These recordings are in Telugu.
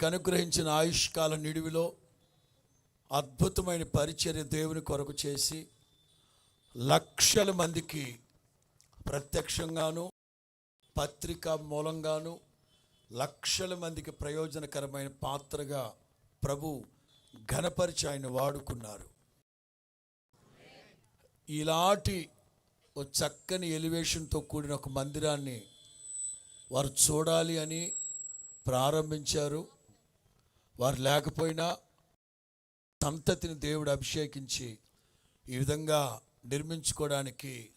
ఆయనకు అనుగ్రహించిన ఆయుష్కాల నిడివిలో అద్భుతమైన పరిచర్య దేవుని కొరకు చేసి లక్షల మందికి ప్రత్యక్షంగాను పత్రిక మూలంగాను లక్షల మందికి ప్రయోజనకరమైన పాత్రగా ప్రభు ఘనపరిచి ఆయన వాడుకున్నారు. ఇలాంటి ఓ చక్కని ఎలివేషన్తో కూడిన ఒక మందిరాన్ని వారు చూడాలి అని ప్రారంభించారు. వారు లేకపోయినా సంతతిని దేవుడు అభిషేకించి ఈ విధంగా నిర్మించుకోవడానికి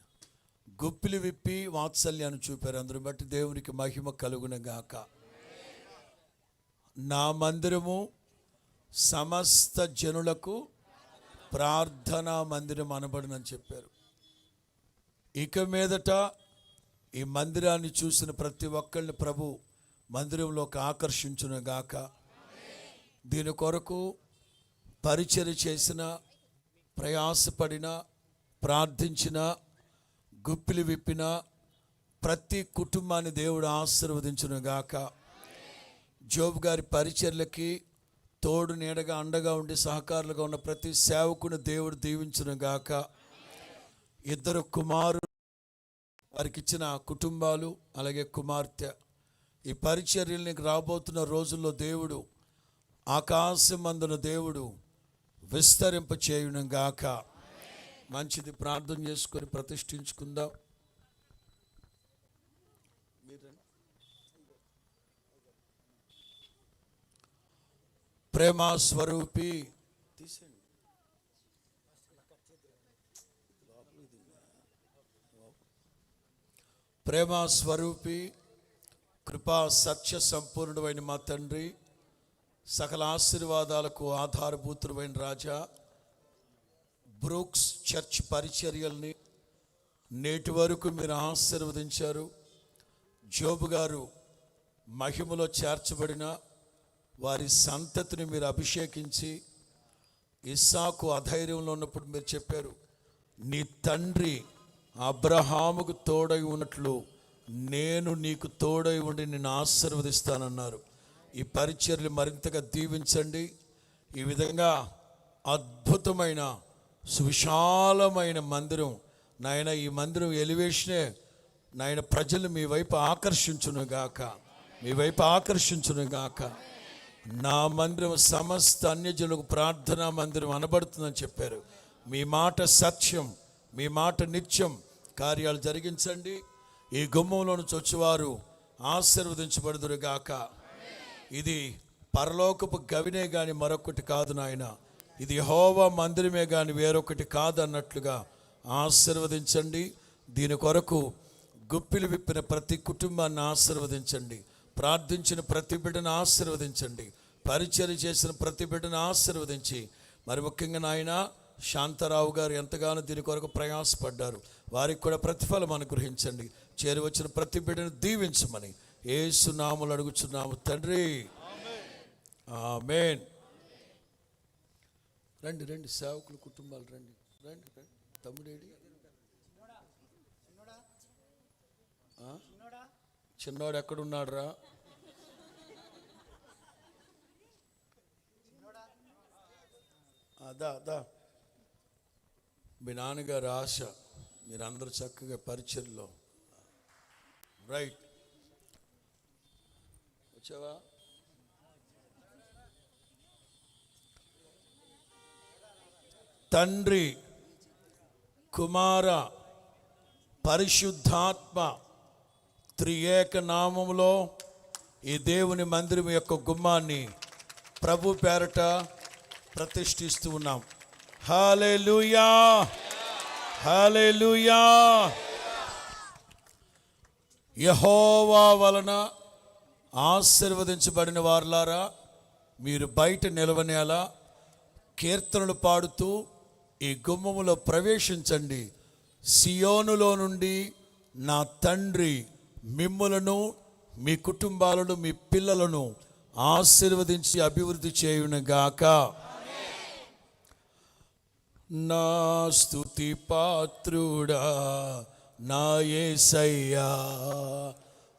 గుప్పిలు విప్పి వాత్సల్యాన్ని చూపారు. అందరు బట్టి దేవునికి మహిమ కలుగునగాక నా మందిరము సమస్త జనులకు ప్రార్థనా మందిరం అనబడినని చెప్పారు. ఇక మీదట ఈ మందిరాన్ని చూసిన ప్రతి ఒక్కరిని ప్రభు మందిరంలోకి ఆకర్షించును గాక. దీని కొరకు పరిచర్య చేసిన ప్రయాసపడిన ప్రార్థించిన గుప్పిలు విప్పిన ప్రతి కుటుంబాన్ని దేవుడు ఆశీర్వదించును గాక. జోబు గారి పరిచర్లకి తోడు నీడగా అండగా ఉండి సహకారులుగా ఉన్న ప్రతి సేవకుని దేవుడు దీవించును గాక. ఇద్దరు కుమారు వారికి ఇచ్చిన కుటుంబాలు అలాగే కుమార్తె. ఈ పరిచర్యల్ని రాబోతున్న రోజుల్లో దేవుడు ఆకాశమందున దేవుడు విస్తరింప చేయును గాక మంచిది ప్రార్థన చేసుకొని ప్రతిష్ఠించుకుందాం. ప్రేమ స్వరూపి. తీసేయండి ప్రేమ స్వరూపి. కృపా సత్య సంపూర్ణుడైన మా తండ్రి. సకల ఆశీర్వాదాలకు ఆధారభూతుడైన రాజా బ్రూక్స్ చర్చ్ పరిచర్యల్ని నేటి వరకు మీరు ఆశీర్వదించారు. జోబు గారు మహిమలో చేర్చబడిన వారి సంతతిని మీరు అభిషేకించి ఇస్సాకు అధైర్యంలో ఉన్నప్పుడు మీరు చెప్పారు నీ తండ్రి అబ్రహాముకు తోడై ఉన్నట్లు నేను నీకు తోడై ఉండి నిన్ను ఆశీర్వదిస్తానన్నారు. ఈ పరిచర్లు మరింతగా దీవించండి. ఈ విధంగా అద్భుతమైన సువిశాలమైన మందిరం నాయన ఈ మందిరం ఎలివేషనే నాయన ప్రజలు మీ వైపు ఆకర్షించును గాక మీ వైపు ఆకర్షించును గాక నా మందిరం సమస్త అన్యజనులకు ప్రార్థనా మందిరం అనబడుతుందని చెప్పారు. మీ మాట సత్యం మీ మాట నిత్యం కార్యాలు జరిగించండి. ఈ గుమ్మంలో నుంచి వచ్చేవారు ఆశీర్వదించబడుదురు గాక ఇది పరలోకపు గవినే కానీ మరొకటి కాదు నాయన. ఇది హోవ మందిరమే కానీ వేరొకటి కాదు అన్నట్లుగా ఆశీర్వదించండి. దీని కొరకు గుప్పిలు విప్పిన ప్రతి కుటుంబాన్ని ఆశీర్వదించండి. ప్రార్థించిన ప్రతి బిడ్డను ఆశీర్వదించండి. పరిచయం చేసిన ప్రతి బిడ్డను ఆశీర్వదించి. మరి ముఖ్యంగా నాయన శాంతారావు గారు ఎంతగానో దీని కొరకు ప్రయాసపడ్డారు. వారికి కూడా ప్రతిఫలం అనుగ్రహించండి. చేరువచ్చిన ప్రతి బిడ్డను దీవించమని ఏసునాములు అడుగుచున్నాము తండ్రి. ఆమేన్. రండి రండి సేవకుల కుటుంబాలు రండి. రండి రండి. తమ్ముడేడి? చిన్నోడు ఎక్కడున్నాడు రా అదా అదా మీ నాన్నగారు ఆశ మీరందరూ చక్కగా పరిచయలో రైట్. వచ్చావా? తండ్రి కుమార పరిశుద్ధాత్మ త్రియేక నామములో ఈ దేవుని మందిరం యొక్క గుమ్మాన్ని ప్రభు పేరట ప్రతిష్ఠిస్తూ ఉన్నాం. హాలెలూయా హాలెలూయా యహోవా వలన ఆశీర్వదించబడిన వారులారా మీరు బయట నిలవనేలా కీర్తనలు పాడుతూ ఈ గుమ్మములో ప్రవేశించండి. సియోనులో నుండి నా తండ్రి మిమ్ములను మీ కుటుంబాలను మీ పిల్లలను ఆశీర్వదించి అభివృద్ధి చేయునుగాక నా స్తుతి పాత్రుడా నా ఏసయ్యా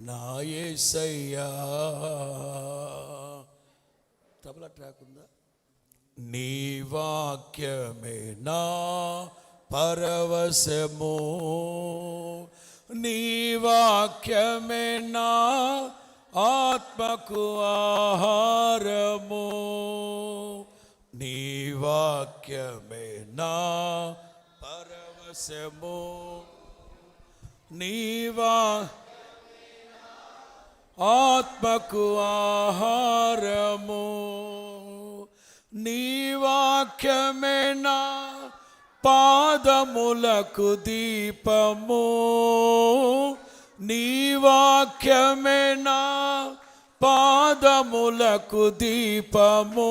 నాయసయ్యా తబల ట్రాక్ ఉందా? నీ వాక్యమే నా పరవశము. నీ వాక్యమే నా ఆత్మకు ఆహారము. నీ వాక్యమే నా పరవశము. నీ వా ఆత్మకు ఆహారము. నీ వాక్యమే నా పాదములకు దీపము. నీ వాక్యమే నా పాదములకు దీపము.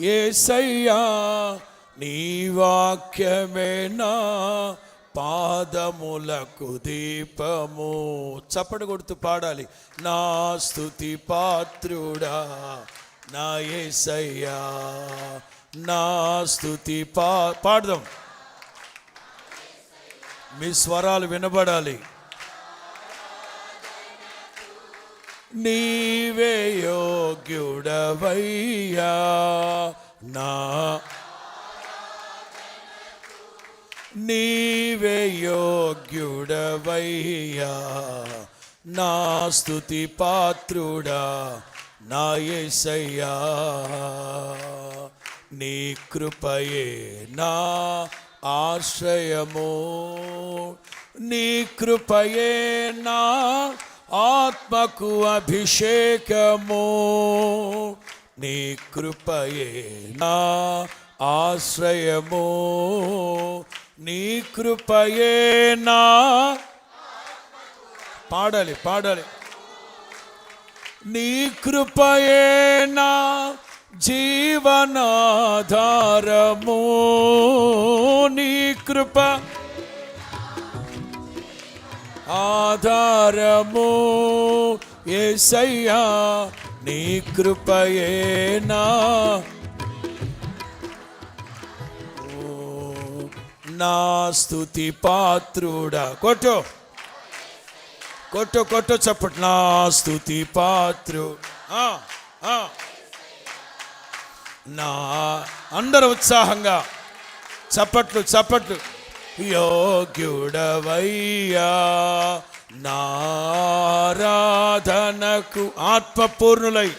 ఏసయ్యా నీ వాక్యమే నా పాదములకు దీపము. చప్పటి కొడుతూ పాడాలి. నా స్తుతి పాత్రుడా నా ఏసయ్యా నా స్తుతి పా పాడదాం. మీ స్వరాలు వినబడాలి. నీవే యోగ్యుడవయ్యా నా నీవే యోగ్యుడవయ్యా. నా స్థుతి పాత్రుడా నా యేసయ్యా నీ కృపయే నా ఆశ్రయము. నీ కృపయే నా ఆత్మకు అభిషేకము. నీ కృపయే నా ఆశ్రయము. నీ కృపయే నా పాడాలి పాడాలి. నీ కృపయే నా జీవనాధారము. నీ కృప ఆధారము. ఏసయ్యా నీ కృపయే నా నా స్తుతి పాత్రుడా. కొట్టు. కొట్టు కొట్టు చప్పట్ నా స్తుతి పాత్రు. ఆ, నా అందరు ఉత్సాహంగా చప్పట్లు చప్పట్లు. యోగ్యుడవయ్యా నారాధనకు ఆత్మపూర్ణులై.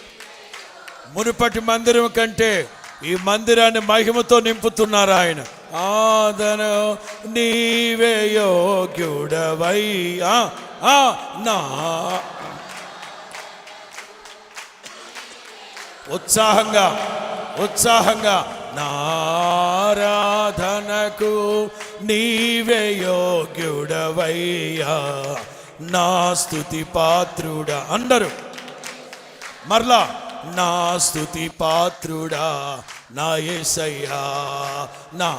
మునుపటి మందిరం కంటే ఈ మందిరాన్ని మహిమతో నింపుతున్నారు ఆయన. ఆదన నీవే యోగ్యుడవయ్యా ఆ, నా. ఉత్సాహంగా ఉత్సాహంగా నారాధనకు నీవే యోగ్యుడవయ్యా నా స్తుతి పాత్రుడా. అందరూ మరలా నా స్తుతి పాత్రుడా. నా యేసయ్యా నా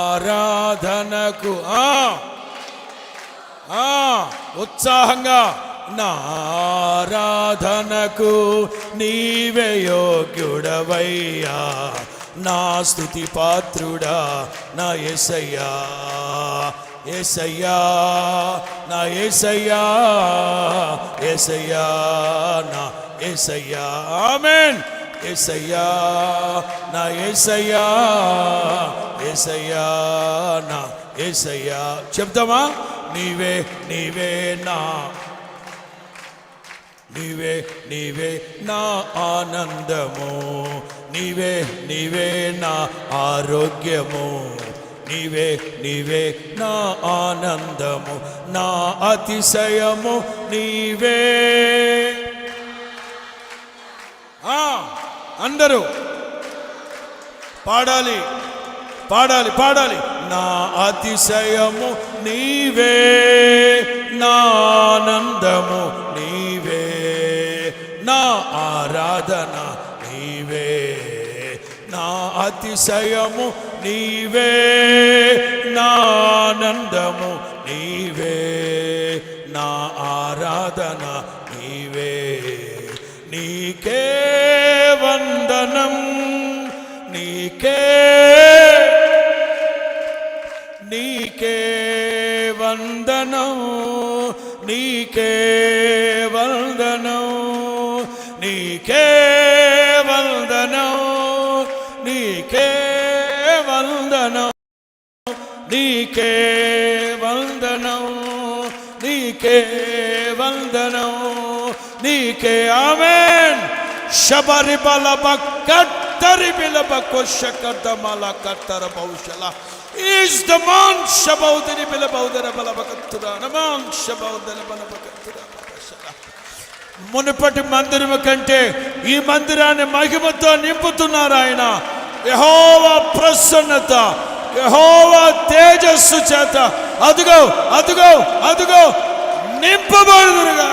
ఆరాధనకు ఆ ఆ, ఉత్సాహంగా నారాధనకు నీవే యోగ్యుడవయ్యా నా స్థుతి పాత్రుడా నా ఎసయ్యా ఏసయ్యా నా ఏసయ్యా ఏసయ్యా నా ఏసయ్యా. ఆమెన్. ఏసయ్యా నా ఏసయ్యా ఏసయ్యా నా ఏసయ్యా. చెప్తామా? నీవే నీవే నా. నీవే నీవే నా ఆనందము. నీవే నీవే నా ఆరోగ్యము. నీవే నీవే నా ఆనందము. నా అతిశయము నీవే. అందరూ పాడాలి పాడాలి పాడాలి. నా అతిశయము నీవే నా ఆనందము నీవే నా ఆరాధన నీవే నా అతిశయము నీవే నా ఆనందము నీవే నా ఆరాధన వందనం నీకే. నీకే వందనం నీకే వందనం నీకే వందనం నీకే వందనం నీకే వందనం నీకే వందనం నీకే ఆమెన్. శబరి బల కత్తరి బిలబ కొషకత మల కత్తర భౌశల ఈజ్ ద మాన్ శబౌదని బిలబౌదర బల భకత్తుర నమాన్ శబౌదర బల భకత్తుర మునుపటి మందిరము కంటే ఈ మందిరాన్ని మహిమతో నింపుతున్నారు ఆయన. యహోవా ప్రసన్నత యహోవా తేజస్సు చేత. అదుగో అదుగో అదుగో నింపబడుదురుగా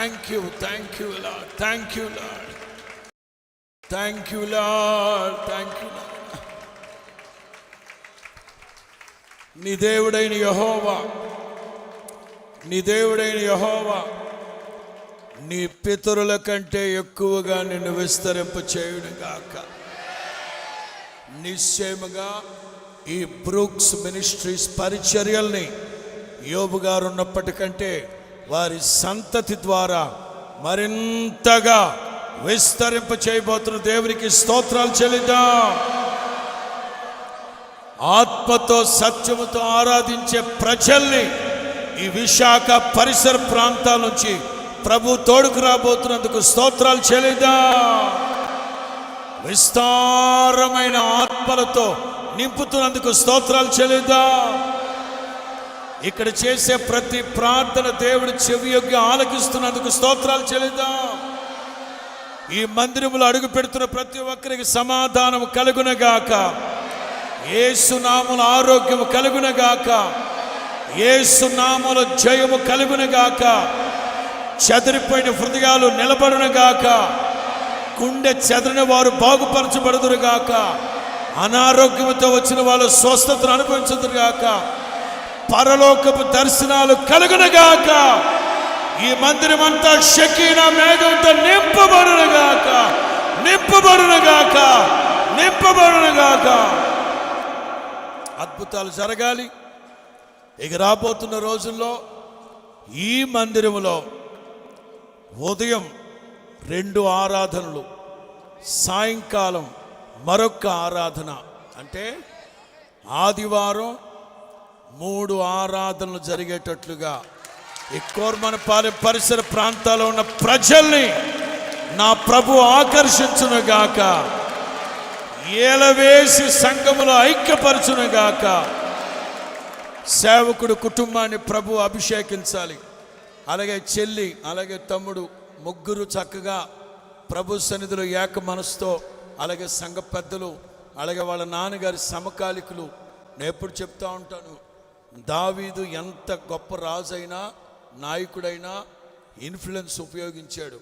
thank you thank you lord thank you lord thank you lord thank you నీ దేవుడైన యహోవా నీ దేవుడైన యహోవా నీ పితరుల కంటే ఎక్కువగా నిన్ను విస్తరింప చేయుడు గాక. నిశ్చయముగా ఈ బ్రూక్స్ మినిస్ట్రీస్ పరిచర్యల్ని యోబు గారు ఉన్నప్పటికంటే వారి సంతతి ద్వారా మరింతగా విస్తరింప చేయబోతున్న దేవునికి స్తోత్రాలు చెల్లిద్దాం. ఆత్మతో సత్యముతో ఆరాధించే ప్రజల్ని ఈ విశాఖ పరిసర ప్రాంతాల నుంచి ప్రభు తోడుకు రాబోతున్నందుకు స్తోత్రాలు చెల్లిద్దాం. విస్తారమైన ఆత్మలతో నింపుతున్నందుకు స్తోత్రాలు చెల్లిద్దాం. ఇక్కడ చేసే ప్రతి ప్రార్థన దేవుడు చెవి యొక్క ఆలకిస్తున్నందుకు స్తోత్రాలు చెల్లిద్దాం. ఈ మందిరములో అడుగు పెడుతున్న ప్రతి ఒక్కరికి సమాధానం కలుగునగాక. ఏసునాముల ఆరోగ్యము కలుగునగాక. ఏసునాముల జయము కలుగునగాక. చెదిరిపోయిన హృదయాలు నిలబడునగాక. గుండె చెదరిన వారు బాగుపరచబడుదురుగాక. అనారోగ్యంతో వచ్చిన వాళ్ళు స్వస్థతను అనుభవించుదురుగాక. పరలోకపు దర్శనాలు కలుగునగాక. ఈ మందిరం అంతా షకీన మేఘంతో నింపబడునగాక. నింపబడునగాక. నింపబడునగాక. అద్భుతాలు జరగాలి. ఇక రాబోతున్న రోజుల్లో ఈ మందిరములో ఉదయం రెండు ఆరాధనలు సాయంకాలం మరొక ఆరాధన. అంటే ఆదివారం మూడు ఆరాధనలు జరిగేటట్లుగా ఈ కోర్మనపాలెం పరిసర ప్రాంతాల్లో ఉన్న ప్రజల్ని నా ప్రభు ఆకర్షించునుగాక. ఏలవేసి సంఘములో ఐక్యపరచునుగాక. సేవకుడు కుటుంబాన్ని ప్రభు అభిషేకించాలి. అలాగే చెల్లి అలాగే తమ్ముడు ముగ్గురు చక్కగా ప్రభు సన్నిధిలో ఏక మనసుతో అలాగే సంఘ పెద్దలు అలాగే వాళ్ళ నాన్నగారి సమకాలికులు. నేను ఎప్పుడు చెప్తా ఉంటాను దావీదు ఎంత గొప్ప రాజైనా నాయకుడైనా ఇన్ఫ్లుయెన్స్ ఉపయోగించాడు.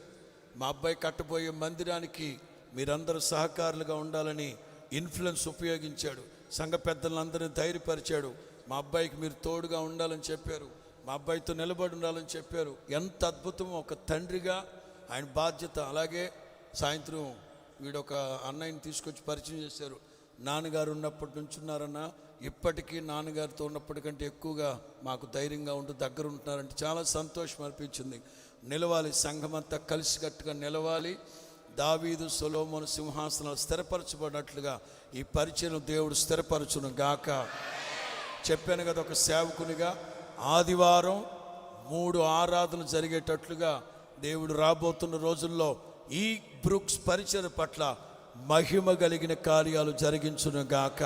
మా అబ్బాయి కట్టబోయే మందిరానికి మీరందరూ సహకారులుగా ఉండాలని ఇన్ఫ్లుయెన్స్ ఉపయోగించాడు. సంఘ పెద్దలందరినీ ధైర్యపరిచాడు. మా అబ్బాయికి మీరు తోడుగా ఉండాలని చెప్పారు. మా అబ్బాయితో నిలబడి ఉండాలని చెప్పారు. ఎంత అద్భుతం ఒక తండ్రిగా ఆయన బాధ్యత. అలాగే సాయంత్రం వీడొక అన్నయ్యని తీసుకొచ్చి పరిచయం చేశారు. నాన్నగారు ఉన్నప్పటి నుంచి ఉన్నారన్నా ఇప్పటికీ నాన్నగారితో ఉన్నప్పటికంటే ఎక్కువగా మాకు ధైర్యంగా ఉంటూ దగ్గర ఉంటున్నారంటే చాలా సంతోషం అనిపించింది. నిలవాలి సంఘమంతా కలిసికట్టుగా నిలవాలి. దావీదు సొలోమోను సింహాసనాలు స్థిరపరచబడినట్లుగా ఈ పరిచయం దేవుడు స్థిరపరచును గాక. చెప్పాను కదా ఒక సేవకునిగా ఆదివారం మూడు ఆరాధన జరిగేటట్లుగా దేవుడు రాబోతున్న రోజుల్లో ఈ బ్రూక్స్ పరిచయం పట్ల మహిమ కలిగిన కార్యాలు జరిగించును గాక.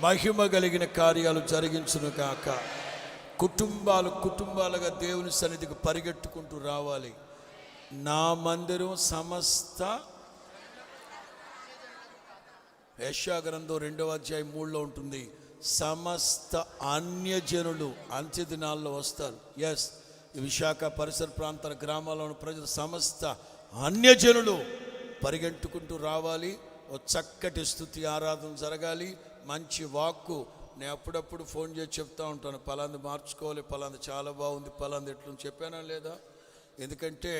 మహిమ కలిగిన కార్యాలు జరిగించును కాక కుటుంబాలు కుటుంబాలుగా దేవుని సన్నిధికి పరిగెట్టుకుంటూ రావాలి. నా మందిరం సమస్త యశాగ్రంథం రెండవ అధ్యాయం మూడులో ఉంటుంది. సమస్త అన్యజనులు అంత్య దినాల్లో వస్తారు. ఎస్ ఈ విశాఖ పరిసర ప్రాంతాల గ్రామాల్లోని ప్రజలు సమస్త అన్యజనులు పరిగెట్టుకుంటూ రావాలి. ఓ చక్కటి స్థుతి ఆరాధన జరగాలి. మంచి వాక్కు. నేను అప్పుడప్పుడు ఫోన్ చేసి చెప్తా ఉంటాను పలాంది మార్చుకోవాలి పలాంది చాలా బాగుంది పలాంది ఎట్లు చెప్పానా లేదా? ఎందుకంటే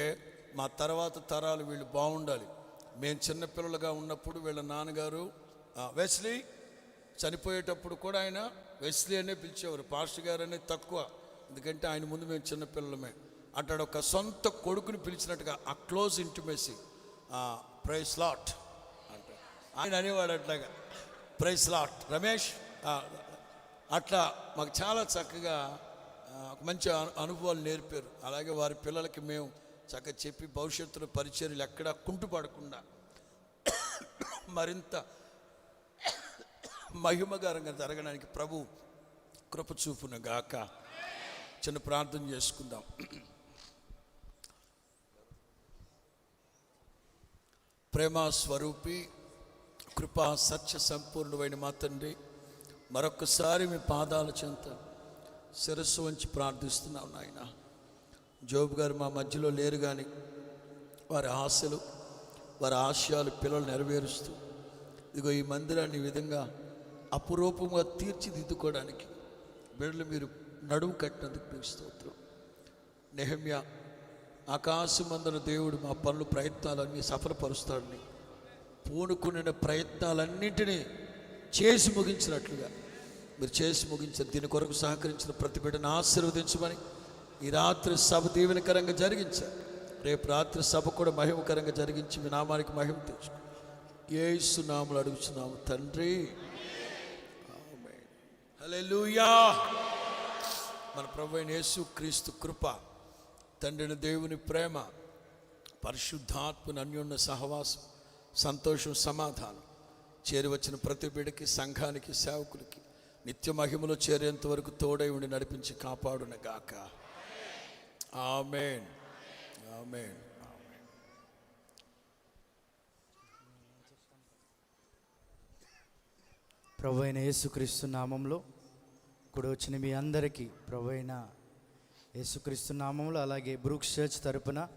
మా తర్వాత తరాలు వీళ్ళు బాగుండాలి. మేము చిన్నపిల్లలుగా ఉన్నప్పుడు వీళ్ళ నాన్నగారు వెస్లీ చనిపోయేటప్పుడు కూడా ఆయన వెస్లీ అనే పిలిచేవారు పాస్టర్ గారు అనేది తక్కువ. ఎందుకంటే ఆయన ముందు మేము చిన్నపిల్లలమే అట్టాడు ఒక సొంత కొడుకుని పిలిచినట్టుగా ఆ క్లోజ్ ఇంటిమేసి ప్రైస్ లాట్ అంటే ఆయన అనేవాడు అట్లాగా. Price lot. రమేష్ అట్లా మాకు చాలా చక్కగా ఒక మంచి అను- అనుభవాలు నేర్పారు. అలాగే వారి పిల్లలకి మేము చక్కగా చెప్పి భవిష్యత్తులో పరిచర్యలు ఎక్కడా కుంటుపడకుండా మరింత మహిమకరంగా జరగడానికి ప్రభు కృప చూపును గాక చిన్న ప్రార్థన చేసుకుందాం. ప్రేమ స్వరూపి కృపా సత్య సంపూర్ణమైన మా తండ్రి. మరొకసారి మీ పాదాల చెంత శిరస్సు వంచి ప్రార్థిస్తున్నాం నాయన. జోబు గారు మా మధ్యలో లేరు కానీ వారి ఆశలు వారి ఆశయాలు పిల్లలు నెరవేరుస్తూ ఇదిగో ఈ మందిరాన్ని విధంగా అపురూపంగా తీర్చిదిద్దుకోవడానికి బిడ్డలు మీరు నడుము కట్టినందుకు మీకు స్తోత్రం. నెహమ్య ఆకాశమందున దేవుడు మా పనులు ప్రయత్నాలన్నీ సఫలపరుస్తాడని పూనుకున్న ప్రయత్నాలన్నింటినీ చేసి ముగించినట్లుగా. మీరు చేసి ముగించిన దీని కొరకు సహకరించిన ప్రతి బిడ్డను ఆశీర్వదించమని ఈ రాత్రి సభ దీవెనకరంగా జరిగించారు రేపు రాత్రి సభ కూడా మహిమకరంగా జరిగించి మీ నామానికి మహిమ తెచ్చు ఏ సునాములు అడుగుతున్నాము తండ్రి. ఆమేన్. లూయా మన ప్రభు అయిన యేసు క్రీస్తు కృప తండ్రిని దేవుని ప్రేమ పరిశుద్ధాత్మని అన్యోన్య సహవాసం సంతోషం సమాధానం. చేరివచ్చిన ప్రతి బిడ్డకి సంఘానికి సేవకులకి నిత్య మహిమలో చేరేంత వరకు తోడై ఉండి నడిపించి కాపాడున గాక ఆమెన్. ఆమెన్. ప్రభు అయిన యేసుక్రీస్తు నామంలో ఇప్పుడు వచ్చిన మీ అందరికీ ప్రభు అయిన యేసుక్రీస్తు నామంలో అలాగే బ్రూక్స్ చర్చ్ తరపున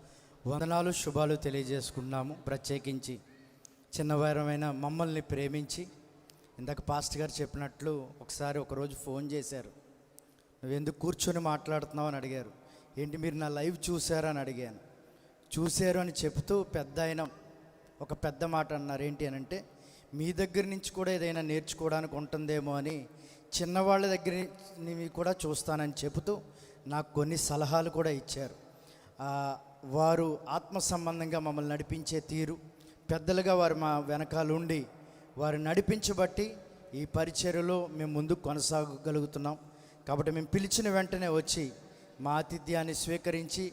వందనాలు శుభాలు తెలియజేసుకున్నాము ప్రత్యేకించి చిన్నవారమైన మమ్మల్ని ప్రేమించి ఇందాక పాస్ట్ గారు చెప్పినట్లు ఒకసారి ఒకరోజు ఫోన్ చేశారు. నువ్వెందుకు కూర్చొని మాట్లాడుతున్నావు అని అడిగారు. ఏంటి మీరు నా లైవ్ చూసారా అని అడిగాను. చూశారు అని చెప్తూ పెద్ద ఆయన ఒక పెద్ద మాట అన్నారు. ఏంటి అని అంటే మీ దగ్గర నుంచి కూడా ఏదైనా నేర్చుకోవడానికి ఉంటుందేమో అని చిన్నవాళ్ళ దగ్గర నుంచి కూడా చూస్తానని చెబుతూ నాకు కొన్ని సలహాలు కూడా ఇచ్చారు. వారు ఆత్మ సంబంధంగా మమ్మల్ని నడిపించే తీరు పెద్దలుగా వారు మా వెనకాల ఉండి వారు నడిపించబట్టి ఈ పరిచర్యలో మేము ముందుకు కొనసాగగలుగుతున్నాం. కాబట్టి మేము పిలిచిన వెంటనే వచ్చి మా ఆతిథ్యాన్ని స్వీకరించి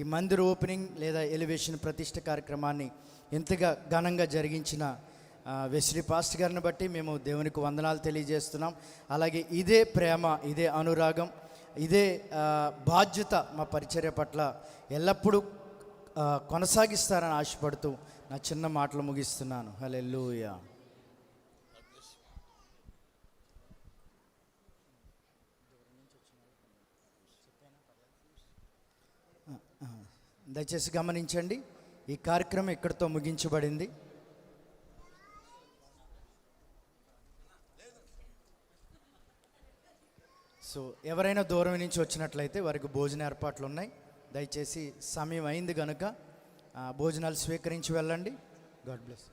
ఈ మందిర్ ఓపెనింగ్ లేదా ఎలివేషన్ ప్రతిష్ట కార్యక్రమాన్ని ఎంతగా ఘనంగా జరిగించిన వెస్లీ పాస్ట్ గారిని బట్టి మేము దేవునికి వందనాలు తెలియజేస్తున్నాం. అలాగే ఇదే ప్రేమ ఇదే అనురాగం ఇదే బాధ్యత మా పరిచర్య పట్ల ఎల్లప్పుడూ కొనసాగిస్తారని ఆశపడుతూ నా చిన్న మాటలు ముగిస్తున్నాను. హల్లెలూయా. దయచేసి గమనించండి ఈ కార్యక్రమం ఇక్కడితో ముగించబడింది. సో ఎవరైనా దూరం నుంచి వచ్చినట్లయితే వారికి భోజన ఏర్పాట్లు ఉన్నాయి. దయచేసి సమయం అయింది కనుక భోజనాలు స్వీకరించి వెళ్ళండి. God bless